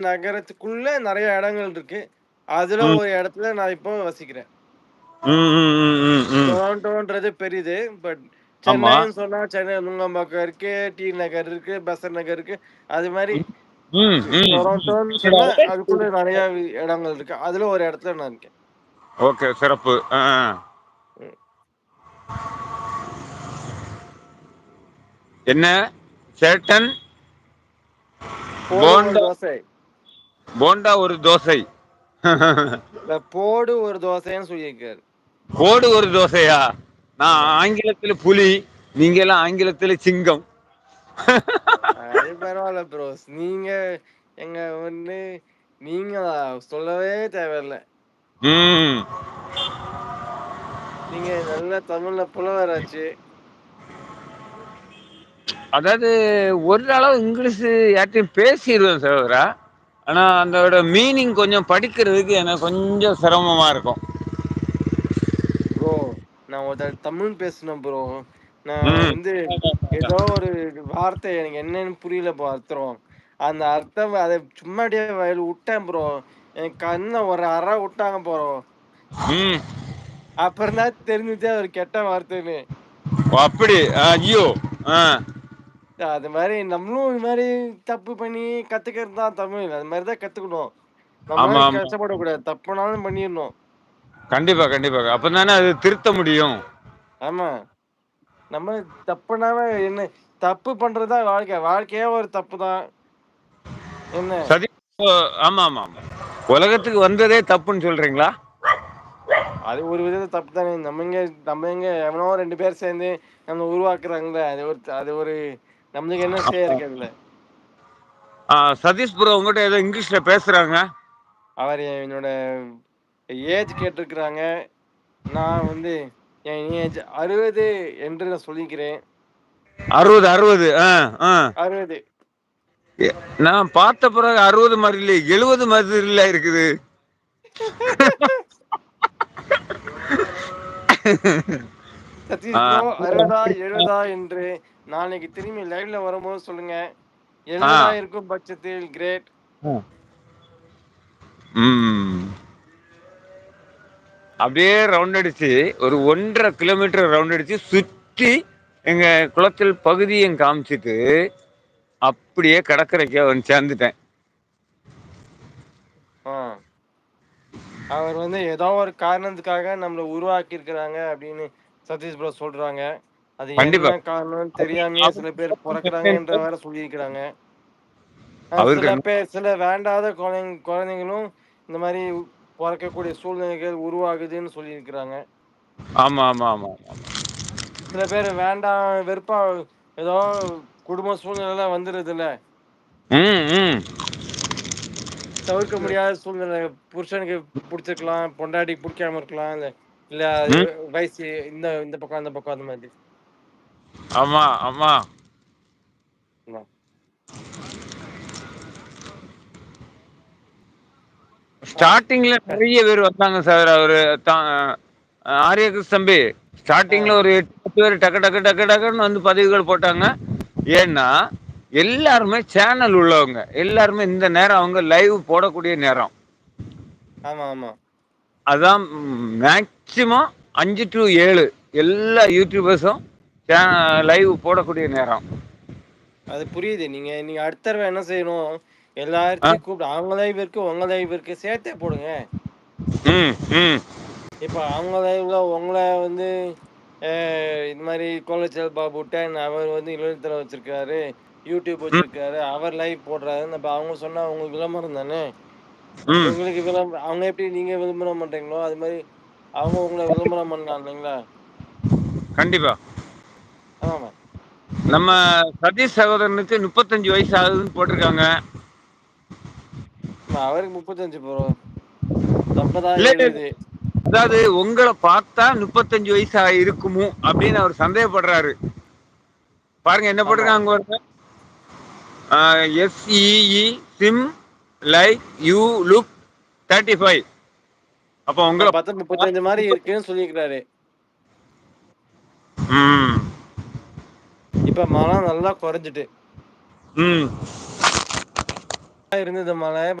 நகரத்துக்குள்ள நெறைய இடங்கள் இருக்கு. அதுல. ஒரு இடத்துல நான் இப்போ வசிக்கிறேன். டொரண்டோன்றது பெரிது. பட். சென்னைன்னு சொன்னா சென்னை நுங்கம்பாக்கம் இருக்கு, டி நகர் இருக்கு, பெசன்ட் நகர் இருக்கு. அது மாரி ம். ம், ம், ம். டொரண்டோன்னு சொன்னா அதுக்குள்ள நெறைய இடங்கள் இருக்கு. அதுல ஒரு இடத்துல நான் இருக்கேன். ஓகே. சிறப்பு. என்ன? சேட்டன் ஒரு போண்டா ஒரு தோசை. போடு ஒரு தோசைன்னு சொல்லியிருக்காரு. போடு ஒரு தோசையா? நான். ஆங்கிலத்தில புலி, நீங்கலாம் ஆங்கிலத்தில சிங்கம். அது பரவால்ல ப்ரோஸ். நீங்க எங்க வந்து நீங்க சொல்லவே தேவையில்ல. நீங்க நல்ல தமிழ்ல புலவராச்சே. அதாவது ஓரளவு இங்கிலீஷ் யார்ட்டயும் பேசிருவேன் சகோதரா. ஆனா அதோட மீனிங் கொஞ்சம் படிக்கிறதுக்கு எனக்கு கொஞ்சம் சிரமமா இருக்கும். ப்ரோ நான் ஒரு தமிழ் பேசினேன் ப்ரோ. நான். வந்து ஏதோ ஒரு வார்த்தை எனக்கு என்னன்னு புரியல ப்ரோ அர்த்தம். அந்த அர்த்தம் அத சும்மா அப்படியே வாயில விட்டேன் ப்ரோ. என் கண்ண ஒரு அறை விட்டாங்க ப்ரோ. அப்புறம் தான் தெரிஞ்சுச்சு ஒரு கெட்ட வார்த்தைன்னு. அப்படி. ஐயோ! ஆ. அது மாரி நம்மளும் இது மாரி தப்பு பண்ணி கத்துக்கிறது தான் தமிழ். அது மாரி தான் கத்துக்கணும். ஆமா, ஆமா. கஷ்டப்படக்கூடாது. தப்புனாலும் பண்ணிரணும். கண்டிப்பா, கண்டிப்பா. அப்பதானே அது திருத்த முடியும். ஆமா. நம்ம தப்புனாவே என்ன தப்பு பண்றது தான் வாழ்க்கை. வாழ்க்கையே ஒரு தப்பு தான். என்ன? சதி ஓ ஆமாமாமா. உலகத்துக்கு வந்ததே தப்புன்னு சொல்றீங்களா? அது ஒரு விதத்துல தப்பு தானே. நம்ம எங்க நம்ம எங்க எவனோ 2 பேர் சேர்ந்து நம்மள உருவாக்குறாங்கல்ல. அது ஒரு அது ஒரு நம்மளுக்கு என்ன செய்ய இருக்கு அதுல? ஆ சதீஷ் ப்ரோ உங்கட்ட ஏதோ இங்கிலீஷ்ல பேசுறாங்க. அவர் என்னோட ஏஜ் கேட்டிருக்கிறாங்க. நான் வந்து என் ஏஜ் 60 என்று நான் சொல்லிக்கிறேன். 60, 60. ஆ, ஆ. 60. எ நான் பார்த்த பிறகு 60 மாரி இல்லையே, 70 மாதிரில இருக்குது. சதீஷ் 60ஆ, 70ஆ என்று நாளைக்கு திரும்பி லைவ்ல வரும்போது சொல்லுங்க. 70ஆ ஆ. இருக்கும் பட்சத்தில் கிரேட். அப்படியே ரவுண்ட் அடிச்சு ஒரு 1 1/2 கிலோமீட்டர் ரவுண்ட் அடிச்சு சுத்தி எங்க குளச்சல் பகுதியும் காமிச்சுட்டு, அப்படியே கடற்கரைக்கு வந்து சேர்ந்துட்டேன். ஆ. அவர் வந்து ஏதோ ஒரு காரணத்துக்காக நம்மள உருவாக்கி இருக்கிறாங்க அப்படின்னு சதீஷ் ப்ரோ சொல்றாங்க. அது. என்ன காரணம்னு அவரு தெரியாமயே சில பேர் பொறக்குறாங்கன்ற வேற சொல்லியிருக்கிறாங்க. சில பேர் சில வேண்டாத குழந்தைங் குழந்தைங்களும் இந்த மாரி பொறக்கக்கூடிய சூழ்நிலைகள் உருவாகுதுன்னு சொல்லியிருக்கிறாங்க. ஆமா, ஆமா, ஆமா. சில பேர் வேண்டாம் வெறுப்பா ஏதோ குடும்ப சூழ்நிலைல வந்துருதுல்ல. ம், ம். தவிர்க்க முடியாத சூழ்நிலை. புருஷனுக்கு புடிச்சிருக்கலாம், பொண்டாட்டிக்கு புடிக்காம இருக்கலாம். இல்ல இல்ல. வயசு இந்த இந்த பக்கம், அந்த பக்கம் அந்த மாதிரி. ஆமா. ஆ. ஸ்டார்ட்டிங்ல நெறைய பேர் வந்தாங்க சார். அவரு ஆர்ய கிருஷ் தம்பி. ஆ. ஸ்டார்ட்டிங்ல ஒரு 8, 10 பேர் டக்கு டக்கு டக்கு டக்குன்னு வந்து பதிவுகள் போட்டாங்க. ஏன்னா, எல்லாருமே சேனல் உள்ளவங்க. எல்லாருமே இந்த நேரம் அவங்க லைவ் போடக்கூடிய நேரம். ஆமா, ஆமா. அதான் மேக்ஸிமம் 5 டூ 7 எல்லா யூடியூபர்ஸும் லைவ் போடக்கூடிய நேரம். அது புரியுது. நீங்க நீங்க அடுத்த தடவ என்ன செய்யணும். எல்லாத்தையும் கூப்பிட்டு அவங்க லைவ் இருக்கு, உங்க லைவ் இருக்கு சேர்த்தே போடுங்க. ம், ம். இப்ப அவங்க லைவ்ல உங்கள வந்து அ இந்த மாரி கோலச்சல் பாபு 10 அவர் வந்து இணையதளம் வச்சிருக்காரு, யூடியூப் வச்சிருக்காரு, அவர் லைவ் போடுறாருன்னு அப்ப அவங்க சொன்னா உங்களுக்கு விளம்பரம் தானே! உங்களுக்கு விளம்ப அவங்க எப்படி நீங்க விளம்பரம் பண்றீங்களோ, அது மாரி அவங்க உங்கள விளம்பரம் பண்ணலாம் இல்லைங்களா? கண்டிப்பா. நம்ம சதீஷ் சகோதரனுக்கு 35 வயசு ஆகுதுன்னு போட்டிருக்காங்க. அவருக்கு 35 ப்ரோ. நம்ம தான் இல்ல, இல்ல, இல்ல. 70. அதாவது உங்கள பார்த்தா 35 வயசு இருக்குமோ அப்படின்னு அவர் சந்தேகப்படுறாரு. பாருங்க என்ன. போட்டிருக்காங்க. ஆ எஸ்-இ-இ சிம் லைக் யூ லுக் 35. அப்ப உங்கள பார்த்தா 35 மாரி இருக்குன்னு சொல்லியிருக்கிறாரு. ம். இப்ப மழை நல்லா குறைஞ்சுட்டு. ம். இருந்தது மழை.